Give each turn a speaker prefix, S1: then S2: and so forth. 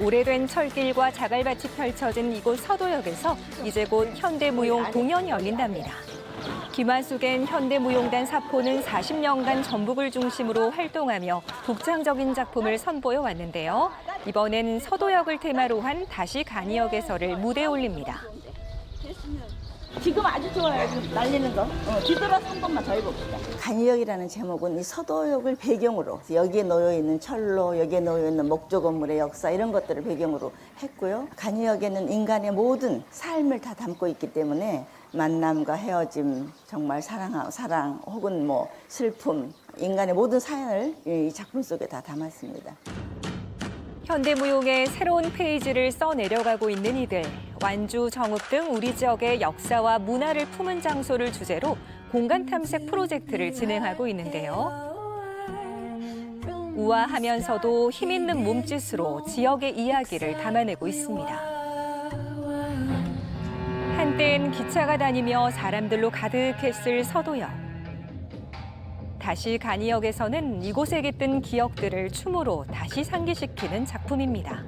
S1: 오래된 철길과 자갈밭이 펼쳐진 이곳 서도역에서 이제 곧 현대무용 공연이 열린답니다. 김한숙엔 현대무용단 사포는 40년간 전북을 중심으로 활동하며 독창적인 작품을 선보여 왔는데요. 이번엔 서도역을 테마로 한 다시 간이역에서를 무대에 올립니다.
S2: 좋아요. 지금 날리는 거. 어, 뒤돌아서 한 번만 더 해봅시다. 간이역이라는 제목은 이 서도역을 배경으로 여기에 놓여 있는 철로, 여기에 놓여 있는 목조 건물의 역사 이런 것들을 배경으로 했고요. 간이역에는 인간의 모든 삶을 다 담고 있기 때문에 만남과 헤어짐, 정말 사랑, 사랑 혹은 뭐 슬픔, 인간의 모든 사연을 이 작품 속에 다 담았습니다.
S1: 현대무용의 새로운 페이지를 써내려가고 있는 이들. 완주, 정읍 등 우리 지역의 역사와 문화를 품은 장소를 주제로 공간 탐색 프로젝트를 진행하고 있는데요. 우아하면서도 힘 있는 몸짓으로 지역의 이야기를 담아내고 있습니다. 한땐 기차가 다니며 사람들로 가득했을 서도역. 다시 간이역에서는 이곳에 깃든 기억들을 춤으로 다시 상기시키는 작품입니다.